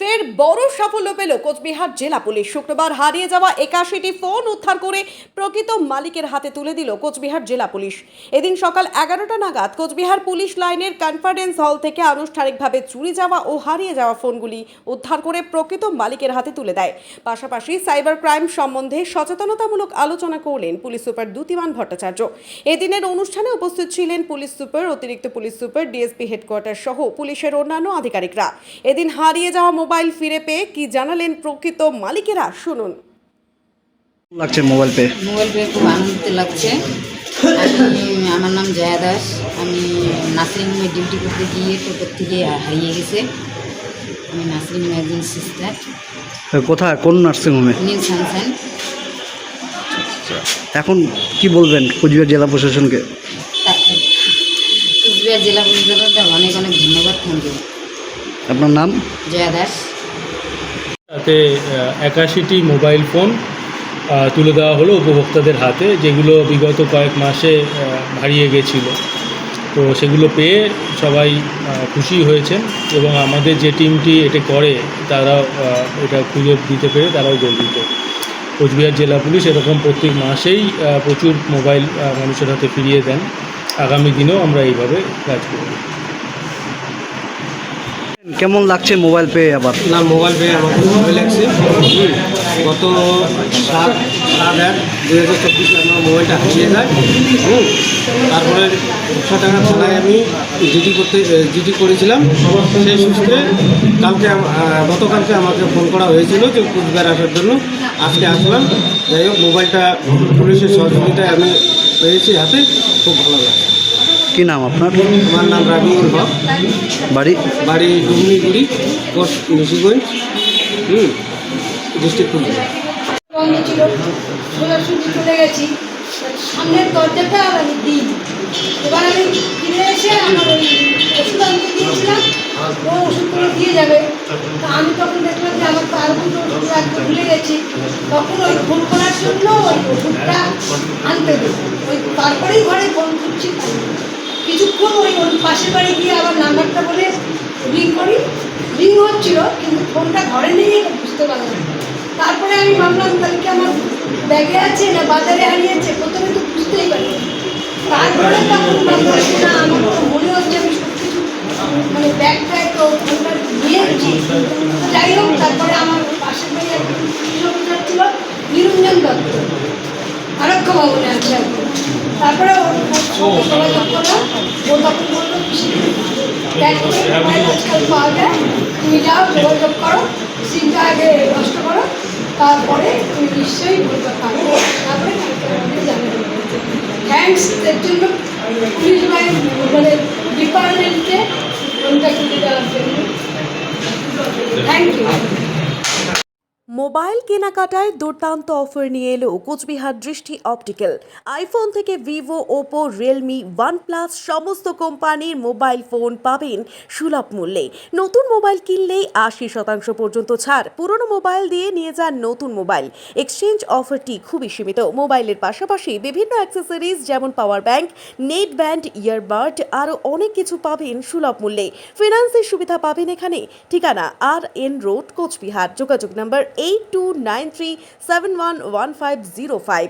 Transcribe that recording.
Se ফের বড় সাফল্য পেল কোচবিহার জেলা পুলিশ। শুক্রবার হারিয়ে যাওয়া একাশিটি ফোন উদ্ধার করে প্রকৃত মালিকের হাতে তুলে দিল কোচবিহার জেলা পুলিশ। এদিন সকাল এগারোটা নাগাদ কোচবিহার পুলিশ লাইনের কনফারেন্স হল থেকে আনুষ্ঠানিকভাবে চুরি যাওয়া ও হারিয়ে যাওয়া ফোনগুলি উদ্ধার করে প্রকৃত মালিকের হাতে তুলে দেয়। পাশাপাশি সাইবার ক্রাইম সম্বন্ধে সচেতনতামূলক আলোচনা করলেন পুলিশ সুপার দ্যুতিমান ভট্টাচার্য। এদিনের অনুষ্ঠানে উপস্থিত ছিলেন পুলিশ সুপার, অতিরিক্ত পুলিশ সুপার, ডিএসপি হেডকোয়ার্টার সহ পুলিশের অন্যান্য আধিকারিকরা। এদিন হারিয়ে যাওয়া মোবাইল ফিরে পেয়ে কি জানালেন প্রকৃত মালিকেরা? শুনুন। লাগছে মোবাইল পে। মোবাইল পেয়ে খুব আনন্দ লাগছে। আমি আমার নাম জয়া দাস। আমি নার্সিংহোমে ডিউটি করতে গিয়ে টোটোর থেকে হারিয়ে গেছে। আমি নার্সিংহোমে একজন সিস্টার। কোথায়? কোন নার্সিংহোমে নিউ সানসাইন এখন কি বলবেন কুচবিহার জেলা প্রশাসনকে? কুচবিহার জেলা পরিষদের অনেক অনেক ধন্যবাদ থ্যাংক ইউ। আপনার নাম? জয়া দাস। তাতে একাশিটি মোবাইল ফোন তুলে দেওয়া হলো উপভোক্তাদের হাতে, যেগুলো বিগত কয়েক মাসে হারিয়ে গেছিল। তো সেগুলো পেয়ে সবাই খুশি হয়েছেন এবং আমাদের যে টিমটি এটা করে তারা এটা খুঁজে দিতে পেরে তারাও গর্বিত। কোচবিহার জেলা পুলিশ এরকম প্রত্যেক মাসেই প্রচুর মোবাইল মানুষের হাতে ফিরিয়ে দেন। আগামী দিনেও আমরা এইভাবে কাজ করব। কেমন লাগছে মোবাইল পে আবার? না, মোবাইল পেয়ে আমার খুব ভালো লাগছে। গত সাত সাত এক দু হাজার চব্বিশে আমার মোবাইলটা হারিয়ে যায়। হুম। তারপরে একশো টাকা থানায় আমি জিডি করতে জিডি করেছিলাম। সেই সূত্রে কালকে গতকালকে আমাকে ফোন করা হয়েছিল যে কুচবিহার আসার জন্য। আজকে আসলাম। যাই হোক, মোবাইলটা পুলিশের সহযোগিতায় আমি পেয়েছি হাতে। খুব ভালো লাগছে। কি নাম আপনার? আমার নাম রাবিউল হক বাড়ি? বাড়ি ডুমনিগুড়ি পোস্ট হুম ডিস্ট্রিক্ট কুচবিহার বন্ধ ছিল সোজাসুজি চলে গেছি। সামনের দরজাটা আর আমি দিই এবার আমি ফিরে এসে আমার ওই ওষুধ আনতে দিয়েছিলাম ও ওষুধগুলো দিয়ে যাবে। তা আমি তখন দেখলাম যে আমার তো আরও ওষুধ রাখতে ভুলে গেছি। তখন ওই ফোন করার জন্য ওই ওষুধটা আনতে দেবো ওই তারপরেই ঘরে ফোন করছি। পাশের বাড়ি গিয়ে আবার নাম্বারটা বলে রিং করি। রিং হচ্ছিল কিন্তু ফোনটা ঘরে নেই বুঝতে পারলাম না। তারপরে আমি ভাবলাম তাহলে আমার ব্যাগে আছে না বাজারে হারিয়েছে? প্রথমে তো বুঝতেই পারি তারপরে তখন ভাবলাম না আমার তো মনে হচ্ছে আমি সব কিছু মানে ব্যাগটায় তো ফোনটা নিয়েছি যাই হোক তারপরে আমার পাশের বাড়ি একটা কিলোমিটার ছিল নিরঞ্জন দত্ত। আরক্ষ ভবনে আছে তারপরে ওর সঙ্গে যোগাযোগ করলাম ও তখন বলল দেখ মোবাইল আজকাল পাওয়া যায় তুমি যাও যোগাযোগ করো আগে নষ্ট করো তারপরে তুমি নিশ্চয়ই জন্য মানে জন্য থ্যাংক ইউ মোবাইল কেনাকাটায় দুর্দান্ত অফার নিয়ে এলো কোচবিহার দৃষ্টি অপটিক্যাল। আইফোন থেকে ভিভো, ওপো, রিয়েলমি, ওয়ানপ্লাস সমস্ত কোম্পানির মোবাইল ফোন পাবেন সুলভ মূল্যে। নতুন মোবাইল কিনলেই আশি শতাংশ পর্যন্ত ছাড়। পুরনো মোবাইল দিয়ে নিয়ে যান নতুন মোবাইল। এক্সচেঞ্জ অফারটি খুবই সীমিত। মোবাইলের পাশাপাশি বিভিন্ন অ্যাক্সেসরিজ যেমন power bank, net band, earbud, আরও অনেক কিছু পাবেন সুলভ মূল্যে। ফিনান্সের সুবিধা পাবেন এখানে। ঠিকানা আর এন রোড, কোচবিহার। যোগাযোগ নম্বর eight two nine three seven one one five zero five